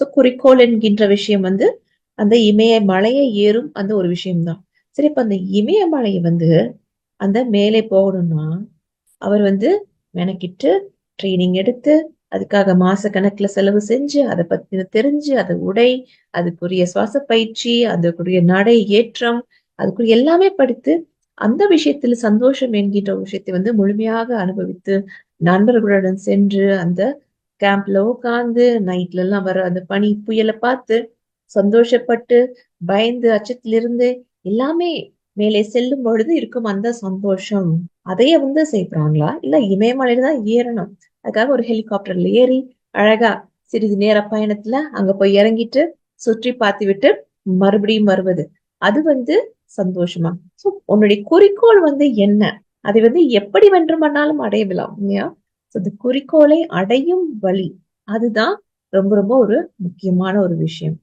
So குறிக்கோள் என்கின்ற விஷயம் வந்து அந்த இமய மலையை ஏறும் அந்த ஒரு விஷயம்தான். சரி இப்ப அந்த இமயமலையை வந்து அந்த மேலே போகணும்னா அவர் வந்து மெனக்கிட்டு ட்ரைனிங் எடுத்து அதுக்காக மாச கணக்குல செலவு செஞ்சு அதை பத்தி தெரிஞ்சு அதை உடை அதுக்குரிய சுவாச பயிற்சி அதுக்குரிய நடை ஏற்றம் அதுக்குரிய எல்லாமே படித்து அந்த விஷயத்துல சந்தோஷம் என்கின்ற ஒரு விஷயத்தை வந்து முழுமையாக அனுபவித்து நண்பர்களுடன் சென்று அந்த கேம்ப்ல உட்காந்து நைட்ல எல்லாம் வர அந்த பனி புயலை பார்த்து சந்தோஷப்பட்டு பயந்து அச்சத்திலிருந்து எல்லாமே மேலே செல்லும் பொழுது இருக்கும் அந்த சந்தோஷம். அதையே வந்து செய்யறாங்களா? இல்ல இமயமலையில தான் ஏறணும். அதுக்காக ஒரு ஹெலிகாப்டர்ல ஏறி அழகா சிறிது நேர பயணத்துல அங்க போய் இறங்கிட்டு சுற்றி பார்த்து விட்டு மறுபடியும் வருவது. அது வந்து சந்தோஷமா? சோ உன்னுடைய குறிக்கோள் வந்து என்ன? அதை வந்து எப்படி வேண்டுமானாலும் அடையலாம் இல்லையா? இந்த குறிக்கோளை அடையும் வழி அதுதான் ரொம்ப ரொம்ப ஒரு முக்கியமான ஒரு விஷயம்.